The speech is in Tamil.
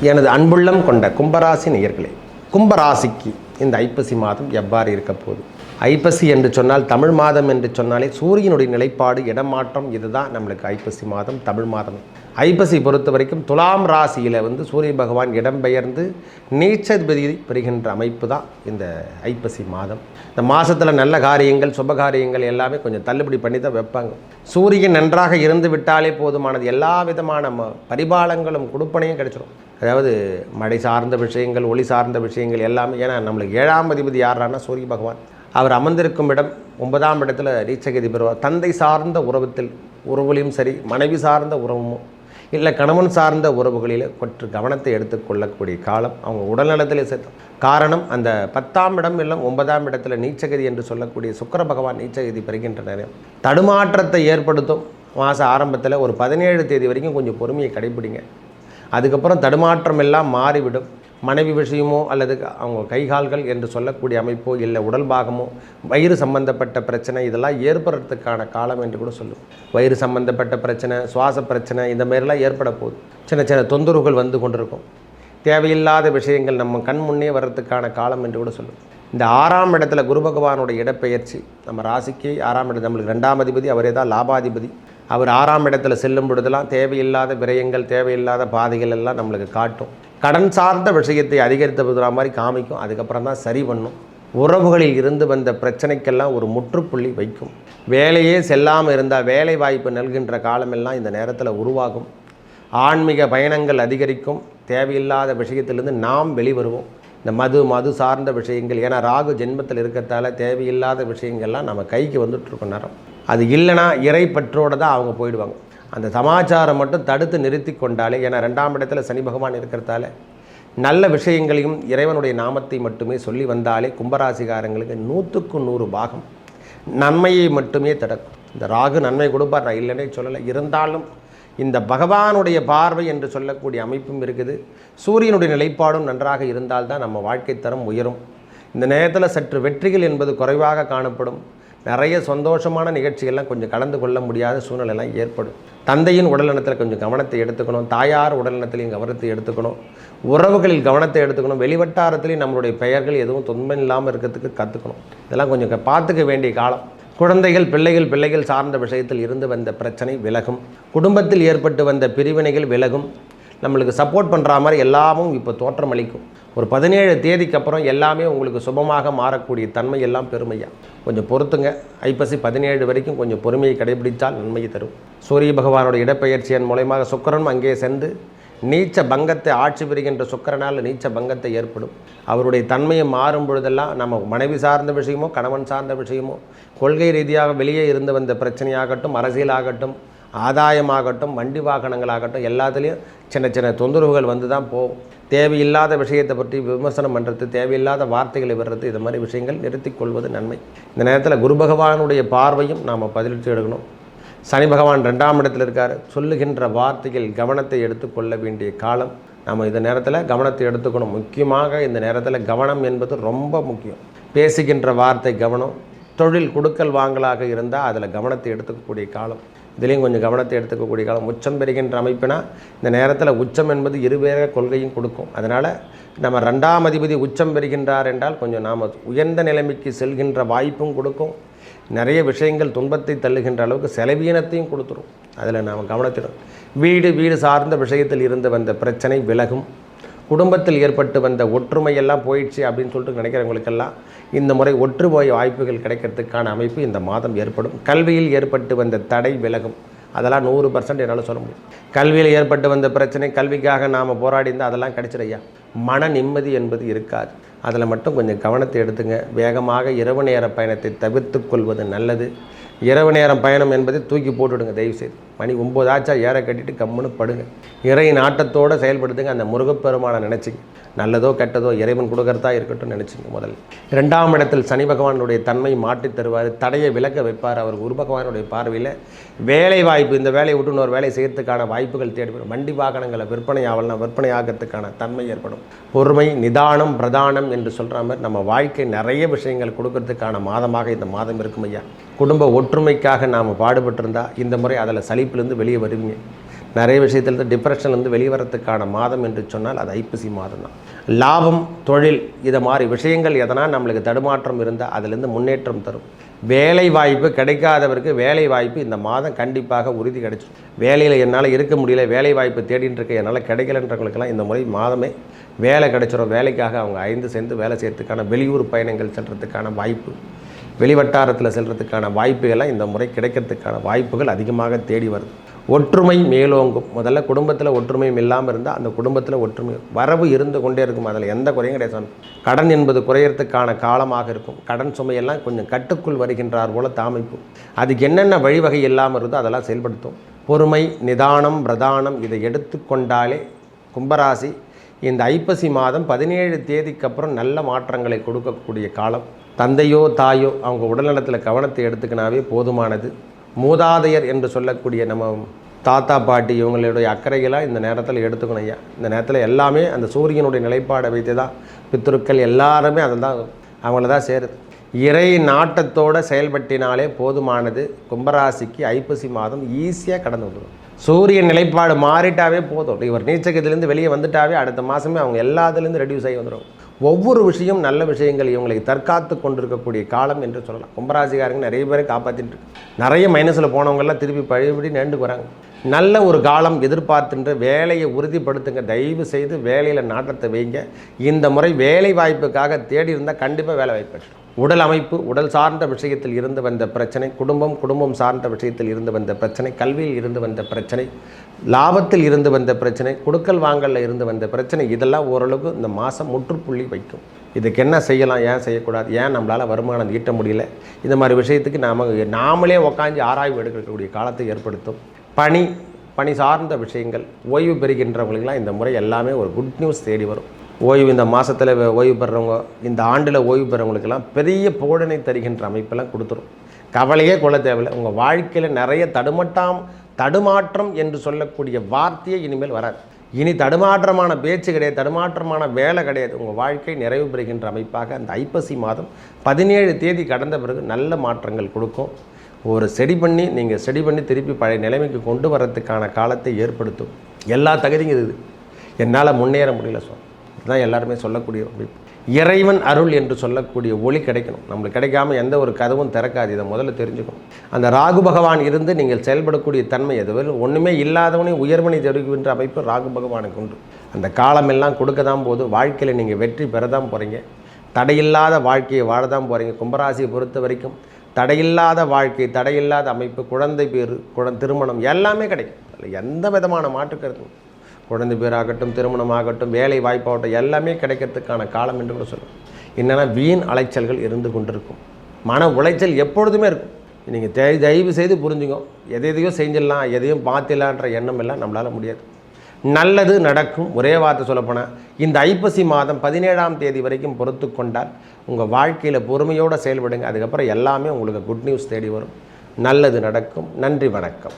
எனது அன்புள்ளம் கொண்ட கும்பராசி நேயர்களே கும்பராசிக்கு இந்த ஐப்பசி மாதம் எவ்வாறு இருக்க போகுது? ஐப்பசி என்று சொன்னால் தமிழ் மாதம் என்று சொன்னாலே சூரியனுடைய நிலைப்பாடு இடமாற்றம் இதுதான் நம்மளுக்கு ஐப்பசி மாதம் தமிழ் மாதம். ஐப்பசி பொறுத்த வரைக்கும் துலாம் ராசியில் வந்து சூரிய பகவான் இடம்பெயர்ந்து நீச்சதிபதி பெறுகின்ற அமைப்பு தான் இந்த ஐப்பசி மாதம். இந்த மாதத்தில் நல்ல காரியங்கள் சுப காரியங்கள் எல்லாமே கொஞ்சம் தள்ளுபடி பண்ணி தான் வைப்பாங்க. சூரியன் நன்றாக இருந்து விட்டாலே போதுமானது. எல்லா விதமான ம- பரிபாலங்களும் கொடுப்பனையும் கிடைச்சிடும் அதாவது மழை சார்ந்த விஷயங்கள் ஒளி சார்ந்த விஷயங்கள் எல்லாமே ஏன்னா நம்மளுக்கு ஏழாம் அதிபதி யாரானா சூரிய பகவான். அவர் அமர்ந்திருக்கும் இடம் ஒன்பதாம் இடத்துல நீச்சகதி பெறுவார். தந்தை சார்ந்த உறவத்தில் உறவுலையும் சரி மனைவி சார்ந்த உறவும் இல்லை கணவன் சார்ந்த உறவுகளில் கொற்று கவனத்தை எடுத்துக்கொள்ளக்கூடிய காலம் அவங்க உடல்நலத்திலே சேர்த்தோம். காரணம் அந்த பத்தாம் இடம் இல்லை ஒன்பதாம் இடத்துல நீச்சகதி என்று சொல்லக்கூடிய சுக்கர பகவான் நீச்சகதி பெறுகின்ற நேரம் தடுமாற்றத்தை ஏற்படுத்தும். மாத ஆரம்பத்தில் ஒரு பதினேழு தேதி வரைக்கும் கொஞ்சம் பொறுமையை கடைபிடிங்க. அதுக்கப்புறம் தடுமாற்றம் எல்லாம் மாறிவிடும். மனைவி விஷயமோ அல்லது அவங்க கைகால்கள் என்று சொல்லக்கூடிய அமைப்போ இல்லை உடல் பாகமோ வயிறு சம்பந்தப்பட்ட பிரச்சனை இதெல்லாம் ஏற்படுறதுக்கான காலம் என்று கூட சொல்லும் வயிறு சம்பந்தப்பட்ட பிரச்சனை சுவாச பிரச்சனை இந்த மாதிரிலாம் ஏற்பட போகுது. சின்ன சின்ன தொந்தரவுகள் வந்து கொண்டிருக்கும். தேவையில்லாத விஷயங்கள் நம்ம கண் முன்னே வர்றதுக்கான காலம் என்று கூட சொல்லும் இந்த ஆறாம் இடத்துல குரு பகவானுடைய இடப்பெயர்ச்சி நம்ம ராசிக்கு ஆறாம் இடம் நம்மளுக்கு ரெண்டாம் அதிபதி அவரே தான் லாபாதிபதி. அவர் ஆறாம் இடத்துல செல்லும் பொழுதெல்லாம் தேவையில்லாத விரயங்கள் தேவையில்லாத பாதைகள் எல்லாம் நம்மளுக்கு காட்டும். கடன் சார்ந்த விஷயத்தை அதிகரித்து விடுற மாதிரி காமிக்கும். அதுக்கப்புறம் தான் சரி பண்ணும். உறவுகளில் இருந்து வந்த பிரச்சனைக்கெல்லாம் ஒரு முற்றுப்புள்ளி வைக்கும். வேலையே செல்லாமல் இருந்தால் வேலை வாய்ப்பு நல்கின்ற காலமெல்லாம் இந்த நேரத்தில் உருவாகும். ஆன்மீக பயணங்கள் அதிகரிக்கும். தேவையில்லாத விஷயத்திலிருந்து நாம் வெளிவருவோம். இந்த மது மது சார்ந்த விஷயங்கள் ஏன்னா ராகு ஜென்மத்தில் இருக்கிறதால தேவையில்லாத விஷயங்கள்லாம் நம்ம கைக்கு வந்துட்டு இருக்கோம் நேரம். அது இல்லைன்னா இறை பற்றோடு தான் அவங்க போயிடுவாங்க. அந்த சமாச்சாரம் மட்டும் தடுத்து நிறுத்தி கொண்டாலே ஏன்னா ரெண்டாம் இடத்துல சனி பகவான் இருக்கிறதால நல்ல விஷயங்களையும் இறைவனுடைய நாமத்தை மட்டுமே சொல்லி வந்தாலே கும்பராசிகாரங்களுக்கு நூற்றுக்கு நூறு பாகம் நன்மையை மட்டுமே தடக்கும். இந்த ராகு நன்மை கொடுப்பார் நான் இல்லைன்னே சொல்லலை. இருந்தாலும் இந்த பகவானுடைய பார்வை என்று சொல்லக்கூடிய அமைப்பும் இருக்குது. சூரியனுடைய நிலைப்பாடும் நன்றாக இருந்தால்தான் நம்ம வாழ்க்கை தரம் உயரும். இந்த நேரத்தில் சற்று வெற்றிகள் என்பது குறைவாக காணப்படும். நிறைய சந்தோஷமான நிகழ்ச்சிகள்லாம் கொஞ்சம் கலந்து கொள்ள முடியாத சூழ்நிலைலாம் ஏற்படும். தந்தையின் உடல்நலத்தில் கொஞ்சம் கவனத்தை எடுத்துக்கணும். தாயார் உடல்நலத்திலையும் கவனத்தை எடுத்துக்கணும். உறவுகளில் கவனத்தை எடுத்துக்கணும். வெளிவட்டாரத்திலையும் நம்மளுடைய பெயர்கள் எதுவும் துன்பம் இல்லாமல் இருக்கிறதுக்கு கற்றுக்கணும் இதெல்லாம் கொஞ்சம் க- பார்த்துக்க வேண்டிய காலம். குழந்தைகள் பிள்ளைகள் பிள்ளைகள் சார்ந்த விஷயத்தில் இருந்து வந்த பிரச்சனை விலகும். குடும்பத்தில் ஏற்பட்டு வந்த பிரிவினைகள் விலகும். நம்மளுக்கு சப்போர்ட் பண்ணுற மாதிரி எல்லாமும் இப்போ தோற்றம் அளிக்கும் ஒரு பதினேழு தேதிக்கு அப்புறம் எல்லாமே உங்களுக்கு சுபமாக மாறக்கூடிய தன்மை எல்லாம் பெருமையாக கொஞ்சம் பொறுத்துங்க. ஐப்பசி பதினேழு வரைக்கும் கொஞ்சம் பொறுமையை கடைபிடித்தால் நன்மையை தரும். சூரிய பகவானோட இடப்பெயர்ச்சியின் மூலயமாக சுக்கரனும் அங்கே சென்று நீச்ச பங்கத்தை ஆட்சி பெறுகின்ற சுக்கரனால் நீச்ச பங்கத்தை ஏற்படும். அவருடைய தன்மையை மாறும் பொழுதெல்லாம் நம்ம மனைவி சார்ந்த விஷயமோ கணவன் சார்ந்த விஷயமோ கொள்கை ரீதியாக வெளியே இருந்து வந்த பிரச்சனையாகட்டும் அரசியலாகட்டும் ஆதாயமாகட்டும் வண்டி வாகனங்களாகட்டும் எல்லாத்துலேயும் சின்ன சின்ன தொந்தரவுகள் வந்து தான் போகும். தேவையில்லாத விஷயத்தை பற்றி விமர்சனம் பண்ணுறது தேவையில்லாத வார்த்தைகளை வர்றது இது மாதிரி விஷயங்கள் நிறுத்தி கொள்வது நன்மை. இந்த நேரத்தில் குரு பகவானுடைய பார்வையும் நாம் பதிலளித்து எடுக்கணும். சனி பகவான் ரெண்டாம் இடத்தில் இருக்கார். சொல்லுகின்ற வார்த்தையில் கவனத்தை எடுத்துக்கொள்ள வேண்டிய காலம். நம்ம இந்த நேரத்தில் கவனத்தை எடுத்துக்கணும். முக்கியமாக இந்த நேரத்தில் கவனம் என்பது ரொம்ப முக்கியம். பேசுகின்ற வார்த்தை கவனம். தொழில் கொடுக்கல் வாங்கலாக இருந்தால் அதில் கவனத்தை எடுத்துக்கக்கூடிய காலம். இதுலேயும் கொஞ்சம் கவனத்தை எடுத்துக்கக்கூடிய காலம். உச்சம் பெறுகின்ற அமைப்பினா இந்த நேரத்தில் உச்சம் என்பது இருவேக கொள்கையும் கொடுக்கும். அதனால் நம்ம ரெண்டாம் அதிபதி உச்சம் பெறுகின்றார் என்றால் கொஞ்சம் நாம் உயர்ந்த நிலைமைக்கு செல்கின்ற வாய்ப்பும் கொடுக்கும். நிறைய விஷயங்கள் துன்பத்தை தள்ளுகின்ற அளவுக்கு செலவீனத்தையும் கொடுத்துரும். அதில் நாம் கவனத்திடும் வீடு வீடு சார்ந்த விஷயத்தில் இருந்து வந்த பிரச்சனை விலகும். குடும்பத்தில் ஏற்பட்டு வந்த ஒற்றுமையெல்லாம் போயிடுச்சு அப்படின்னு சொல்லிட்டு நினைக்கிறவங்களுக்கெல்லாம் இந்த முறை ஒற்றுமை வாய்ப்புகள் கிடைக்கிறதுக்கான அமைப்பு இந்த மாதம் ஏற்படும். கல்வியில் ஏற்பட்டு வந்த தடை விலகும். அதெல்லாம் நூறு பர்சன்ட் என்னால் சொல்ல முடியும். கல்வியில் ஏற்பட்டு வந்த பிரச்சனை கல்விக்காக நாம் போராடி இருந்தால் அதெல்லாம் கிடைச்சிடையா மன நிம்மதி என்பது இருக்காது. அதில் மட்டும் கொஞ்சம் கவனத்தை எடுத்துங்க. வேகமாக இரவு நேர பயணத்தை தவிர்த்து கொள்வது நல்லது. இரவு நேரம் பயணம் என்பதை தூக்கி போட்டுவிடுங்க தயவுசெய்து. மணி ஒம்பது ஆச்சா ஏற கட்டிட்டு கம்முன்னு படுங்க. இறை நாட்டத்தோடு செயல்படுத்துங்க அந்த முருகப்பெருமானை நினச்சிங்க. நல்லதோ கெட்டதோ இறைவன் கொடுக்கறதா இருக்கட்டும் நினச்சிங்க முதல்ல. ரெண்டாம் இடத்தில் சனி பகவானுடைய தன்மை மாற்றித் தருவார் தடையை விலக்க வைப்பார் அவர் குரு பகவானுடைய பார்வையில். வேலை வாய்ப்பு இந்த வேலையை விட்டு இன்னொரு வேலை செய்யறதுக்கான வாய்ப்புகள் தேடி வரும். வண்டி வாகனங்களை விற்பனை ஆகலாம் விற்பனை ஆகிறதுக்கான தன்மை ஏற்படும். பொறுமை நிதானம் பிரதானம் என்று சொல்கிற மாதிரி நம்ம வாழ்க்கை நிறைய விஷயங்கள் கொடுக்கறதுக்கான மாதமாக இந்த மாதம் இருக்கும் ஐயா. குடும்ப ஒற்றுமைக்காக நாம் பாடுபட்டிருந்தா இந்த முறை அதில் சலிப்பிலிருந்து வெளியே வருவீங்க நிறைய விஷயத்துலேருந்து டிப்ரெஷன்லேருந்து வெளிவரத்துக்கான மாதம் என்று சொன்னால் அது ஐப்பசி மாதம் தான். லாபம் தொழில் இதை மாதிரி விஷயங்கள் எதனால் நம்மளுக்கு தடுமாற்றம் இருந்தால் அதுலேருந்து முன்னேற்றம் தரும். வேலை வாய்ப்பு கிடைக்காதவருக்கு வேலை வாய்ப்பு இந்த மாதம் கண்டிப்பாக உறுதி கிடைச்சிடும் வேலையில் என்னால் இருக்க முடியல வேலை வாய்ப்பு தேடின்னு இருக்க என்னால் கிடைக்கலன்றவங்களுக்கெல்லாம் இந்த முறை மாதமே வேலை கிடைச்சிடும் வேலைக்காக அவங்க ஐந்து சேர்ந்து வேலை செய்யறதுக்கான வெளியூர் பயணங்கள் செல்றதுக்கான வாய்ப்பு. வெளிவட்டாரத்தில் செல்கிறதுக்கான வாய்ப்புகள்லாம் இந்த முறை கிடைக்கிறதுக்கான வாய்ப்புகள் அதிகமாக தேடி வருது. ஒற்றுமை மேலோங்கும். முதல்ல குடும்பத்தில் ஒற்றுமையும் இல்லாமல் இருந்தால் அந்த குடும்பத்தில் ஒற்றுமை வரவு இருந்து கொண்டே இருக்கும். அதில் எந்த குறையும் கிடையாது கடன் என்பது குறையறதுக்கான காலமாக இருக்கும். கடன் சுமையெல்லாம் கொஞ்சம் கட்டுக்குள் வருகின்றார் போல தாமைப்பு அதுக்கு என்னென்ன வழிவகை இல்லாமல் இருந்தோ அதெல்லாம் செயல்படுத்தும். பொறுமை நிதானம் பிரதானம் இதை எடுத்துக்கொண்டாலே கும்பராசி இந்த ஐப்பசி மாதம் பதினேழு தேதிக்கு அப்புறம் நல்ல மாற்றங்களை கொடுக்கக்கூடிய காலம். தந்தையோ தாயோ அவங்க உடல்நலத்தில் கவனத்தை எடுத்துக்கினாவே போதுமானது. மூதாதையர் என்று சொல்லக்கூடிய நம்ம தாத்தா பாட்டி இவங்களுடைய அக்கறைகளாக இந்த நேரத்தில் எடுத்துக்கணும் ஐயா. இந்த நேரத்தில் எல்லாமே அந்த சூரியனுடைய நிலைப்பாடை வைத்து தான் பித்ருக்கள் எல்லாருமே அதை தான் அவங்கள தான் சேருது. இறை நாட்டத்தோடு செயல்பட்டினாலே போதுமானது. கும்பராசிக்கு ஐப்பசி மாதம் ஈஸியாக கடந்து வந்துடும் சூரியன் நிலைப்பாடு மாறிட்டாவே போதும். இவர் நீச்சகத்திலேருந்து வெளியே வந்துட்டாவே அடுத்த மாதமே அவங்க எல்லாத்துலேருந்து ரெடியூஸ் ஆகி வந்துடும் ஒவ்வொரு விஷயம் நல்ல விஷயங்கள் இவங்களை தற்காத்து கொண்டிருக்கக்கூடிய காலம் என்று சொல்லலாம். கும்பராசிக்காரங்க நிறைய பேரை காப்பாற்றிட்டு நிறைய மைனஸில் போனவங்கெல்லாம் திருப்பி பழையபடி நேண்டு வராங்க நல்ல ஒரு காலம் எதிர்பார்த்துன்ற வேலையை உறுதிப்படுத்துங்க. தயவு செய்து வேலையில் நாட்டத்தை வைங்க. இந்த முறை வேலை வாய்ப்புக்காக தேடி இருந்தால் கண்டிப்பாக வேலை வாய்ப்பு கிடைச்சிடும். உடல் அமைப்பு உடல் சார்ந்த விஷயத்தில் இருந்து வந்த பிரச்சனை குடும்பம் குடும்பம் சார்ந்த விஷயத்தில் இருந்து வந்த பிரச்சனை கல்வியில் இருந்து வந்த பிரச்சனை லாபத்தில் இருந்து வந்த பிரச்சனை கொடுக்கல் வாங்கலில் இருந்து வந்த பிரச்சனை இதெல்லாம் ஓரளவுக்கு இந்த மாதம் முற்றுப்புள்ளி வைக்கும். இதுக்கு என்ன செய்யலாம் ஏன் செய்யக்கூடாது ஏன் நம்மளால் வருமானம் ஈட்ட முடியல? இந்த மாதிரி விஷயத்துக்கு நாம் நாமளே உக்காந்து ஆராய்வு எடுக்கக்கூடிய காலத்தை ஏற்படுத்தும். பணி பணி சார்ந்த விஷயங்கள் ஓய்வு பெறுகின்றவங்களுக்கெல்லாம் இந்த முறை எல்லாமே ஒரு குட் நியூஸ் தேடி வரும். ஓய்வு இந்த மாதத்தில் ஓய்வு பெறவங்க இந்த ஆண்டில் ஓய்வு பெறவங்களுக்கெல்லாம் பெரிய போடனை தருகின்ற அமைப்பெல்லாம் கொடுத்துரும். கவலையே கொள்ள தேவையில்லை. உங்கள் வாழ்க்கையில் நிறைய தடுமட்டாம் தடுமாற்றம் என்று சொல்லக்கூடிய வார்த்தையே இனிமேல் வராது. இனி தடுமாற்றமான பேச்சு கிடையாது தடுமாற்றமான வேலை கிடையாது. உங்கள் வாழ்க்கை நிறைவு பெறுகின்ற அமைப்பாக அந்த ஐப்பசி மாதம் பதினேழு தேதி கடந்த பிறகு நல்ல மாற்றங்கள் கொடுக்கும். ஒரு செடி பண்ணி நீங்கள் செடி பண்ணி திருப்பி பழைய நிலைமைக்கு கொண்டு வரதுக்கான காலத்தை ஏற்படுத்தும். எல்லா தகுதியும் இது. என்னால் முன்னேற முடியல சொல் இதுதான் எல்லாருமே சொல்லக்கூடிய இறைவன் அருள் என்று சொல்லக்கூடிய ஒளி கிடைக்கணும். நம்மளுக்கு கிடைக்காம எந்த ஒரு கதவும் திறக்காது. இதை முதல்ல தெரிஞ்சுக்கணும். அந்த ராகு பகவான் இருந்து நீங்கள் செயல்படக்கூடிய தன்மை எதுவும் ஒன்றுமே இல்லாதவனே உயர்வனை தெரிவிக்கின்ற அமைப்பு ராகு பகவானுக்கு உண்டு. அந்த காலமெல்லாம் கொடுக்க தான் போது வாழ்க்கையில் நீங்கள் வெற்றி பெற தான் போகிறீங்க தடையில்லாத வாழ்க்கையை வாழ தான் போகிறீங்க கும்பராசியை பொறுத்த வரைக்கும் தடையில்லாத வாழ்க்கை தடையில்லாத அமைப்பு குழந்தை பேர் குழந்தை திருமணம் எல்லாமே கிடைக்கும். அதில் எந்த விதமான மாற்று கருத்தும் குழந்தை பேராகட்டும் திருமணம் ஆகட்டும் வேலை வாய்ப்பாகட்டும் எல்லாமே கிடைக்கிறதுக்கான காலம் என்று கூட சொல்லுவோம். என்னென்னா வீண் அலைச்சல்கள் இருந்து கொண்டிருக்கும். மன உளைச்சல் எப்பொழுதுமே இருக்கும். நீங்கள் தே தயவு செய்து புரிஞ்சுங்க எதை எதையோ செஞ்சிடலாம் எதையும் பார்த்திடலான்ற எண்ணம் எல்லாம் நம்மளால் முடியாது. நல்லது நடக்கும். ஒரே வார்த்தை சொல்லப்போனால் இந்த ஐப்பசி மாதம் பதினேழாம் தேதி வரைக்கும் பொறுத்து கொண்டால் உங்கள் வாழ்க்கையில் பொறுமையோடு செயல்படுங்க. அதுக்கப்புறம் எல்லாமே உங்களுக்கு குட் நியூஸ் தேடி வரும். நல்லது நடக்கும். நன்றி வணக்கம்.